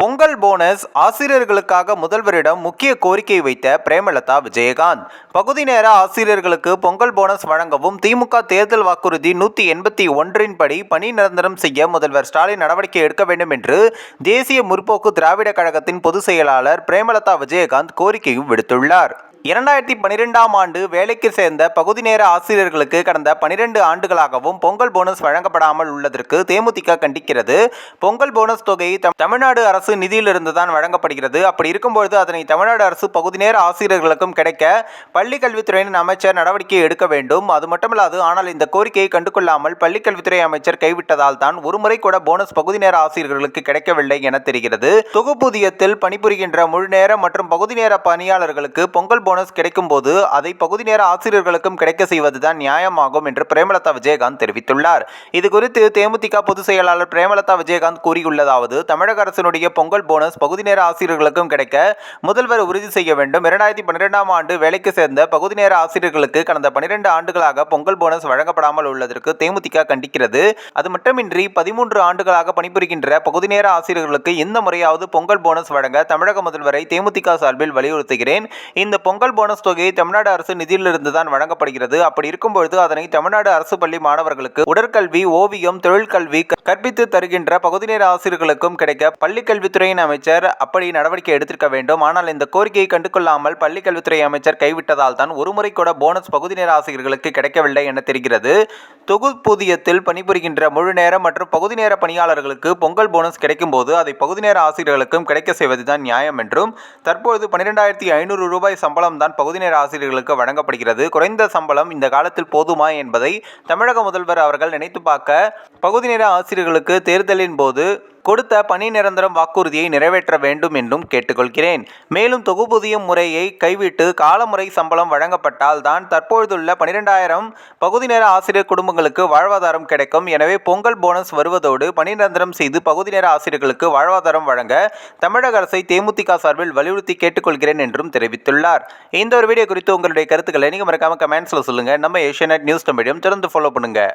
Pongal bonus ஆசிரியர்களுக்காக முதல்வரிடம் முக்கிய கோரிக்கை வைத்த பிரேமலதா விஜயகாந்த். பகுதி நேர ஆசிரியர்களுக்கு பொங்கல் போனஸ் வழங்கவும் திமுக தேர்தல் வாக்குறுதி நூற்றி எண்பத்தி ஒன்றின் படி பணி நிரந்தரம் செய்ய முதல்வர் ஸ்டாலின் நடவடிக்கை எடுக்க வேண்டும் என்று தேசிய முற்போக்கு திராவிட கழகத்தின் பொதுச் செயலாளர் பிரேமலதா விஜயகாந்த் கோரிக்கையும் விடுத்துள்ளார். இரண்டாயிரத்தி பன்னிரெண்டாம் ஆண்டு வேலைக்கு சேர்ந்த பகுதி நேர ஆசிரியர்களுக்கு கடந்த பனிரெண்டு ஆண்டுகளாகவும் பொங்கல் போனஸ் வழங்கப்படாமல் உள்ளதற்கு தேமுதிக கண்டிக்கிறது. பொங்கல் போனஸ் தொகை தமிழ்நாடு அரசு நிதியிலிருந்து தான் வழங்கப்படுகிறது. அப்படி இருக்கும்பொழுது அதனை தமிழ்நாடு அரசு பகுதி நேர ஆசிரியர்களுக்கும் கிடைக்க பள்ளி கல்வித்துறையின் அமைச்சர் நடவடிக்கை எடுக்க வேண்டும். அது மட்டுமல்லாது ஆனால் இந்த கோரிக்கையை கண்டுகொள்ளாமல் பள்ளி கல்வித்துறை அமைச்சர் கைவிட்டதால் தான் ஒருமுறை கூட போனஸ் பகுதி நேர ஆசிரியர்களுக்கு கிடைக்கவில்லை என தெரிகிறது. தொகுப்பூதியத்தில் பணிபுரிகின்ற முழு நேர மற்றும் பகுதி நேர பணியாளர்களுக்கு பொங்கல் போனஸ் கிடைக்கும் போது அதை பகுதி நேர ஆசிரியர்களுக்கும் கிடைக்க செய்வதுதான் நியாயமாகும் என்று பிரேமலதா விஜயகாந்த் தெரிவித்துள்ளார். இது குறித்து தேமுதிக பொதுச் செயலாளர் பிரேமலதா விஜயகாந்த் கூறியுள்ளதாவது தமிழக அரசினுடைய பொங்கல் போனஸ் பகுதி நேர ஆசிரியர்களுக்கும் கிடைக்க முதல்வர் உறுதி செய்ய வேண்டும். இரண்டாயிரத்தி பன்னிரெண்டாம் ஆண்டு வேலைக்கு சேர்ந்த பகுதி நேர ஆசிரியர்களுக்கு கடந்த பனிரெண்டு ஆண்டுகளாக பொங்கல் போனஸ் வழங்கப்படாமல் உள்ளதற்கு தேமுதிக கண்டிக்கிறது. அது மட்டுமின்றி பதிமூன்று ஆண்டுகளாக பணிபுரிகின்ற பகுதி நேர ஆசிரியர்களுக்கு இந்த முறையாவது பொங்கல் போனஸ் வழங்க தமிழக முதல்வரை தேமுதிக சார்பில் வலியுறுத்துகிறேன். இந்த பொங்கல் போனஸ் தொகையை தமிழ்நாடு அரசு நிதியிலிருந்து தான் வழங்கப்படுகிறது. அப்படி இருக்கும்பொழுது அதனை தமிழ்நாடு அரசு பள்ளி மாணவர்களுக்கு உடற்கல்வி ஓவியம் தொழிற்கல்வி கற்பித்து தருகின்ற பகுதி நேர ஆசிரியர்களுக்கும் கிடைக்க பள்ளி கல்வித்துறையின் அமைச்சர் அப்படி நடவடிக்கை எடுத்திருக்க வேண்டும். ஆனால் இந்த கோரிக்கையை கண்டுகொள்ளாமல் பள்ளி கல்வித்துறை அமைச்சர் கைவிட்டதால் தான் ஒருமுறை கூட போனஸ் பகுதி நேர ஆசிரியர்களுக்கு கிடைக்கவில்லை என தெரிகிறது. தொகுப்பூதியத்தில் பணிபுரிகின்ற முழு நேர மற்றும் பகுதி நேர பணியாளர்களுக்கு பொங்கல் போனஸ் கிடைக்கும் போது அதை பகுதி நேர ஆசிரியர்களுக்கும் கிடைக்க செய்வதுதான் நியாயம் என்றும் தற்போது பன்னிரெண்டாயிரத்தி ஐநூறு ரூபாய் சம்பளம் தான் பகுதி நேர ஆசிரியர்களுக்கு வழங்கப்படுகிறது. குறைந்த சம்பளம் இந்த காலத்தில் போதுமா என்பதை தமிழக முதல்வர் அவர்கள் நினைத்து பார்க்க பகுதி நேர ஆசிரியர்களுக்கு தேர்தலின் போது கொடுத்த பணி நிரந்தரம் வாக்குறுதியை நிறைவேற்ற வேண்டும் என்றும் கேட்டுக்கொள்கிறேன். மேலும் தொகுப்பூதியம் முறையை கைவிட்டு காலமுறை சம்பளம் வழங்கப்பட்டால் தான் தற்பொழுதுள்ள பனிரெண்டாயிரம் பகுதி நேர ஆசிரியர் குடும்பங்களுக்கு வாழ்வாதாரம் கிடைக்கும். எனவே பொங்கல் போனஸ் வருவதோடு பணி நிரந்தரம் செய்து பகுதி நேர ஆசிரியர்களுக்கு வாழ்வாதாரம் வழங்க தமிழக அரசை தேமுதிக சார்பில் வலியுறுத்தி கேட்டுக்கொள்கிறேன் என்றும் தெரிவித்துள்ளார். இந்த ஒரு வீடியோ குறித்து உங்களுடைய கருத்துக்களை நீங்கள் மறக்காம கமெண்ட்ஸில் சொல்லுங்கள் நம்ம ஏஷியா நியூஸ் மீடியம் தொடர்ந்து ஃபாலோ பண்ணுங்கள்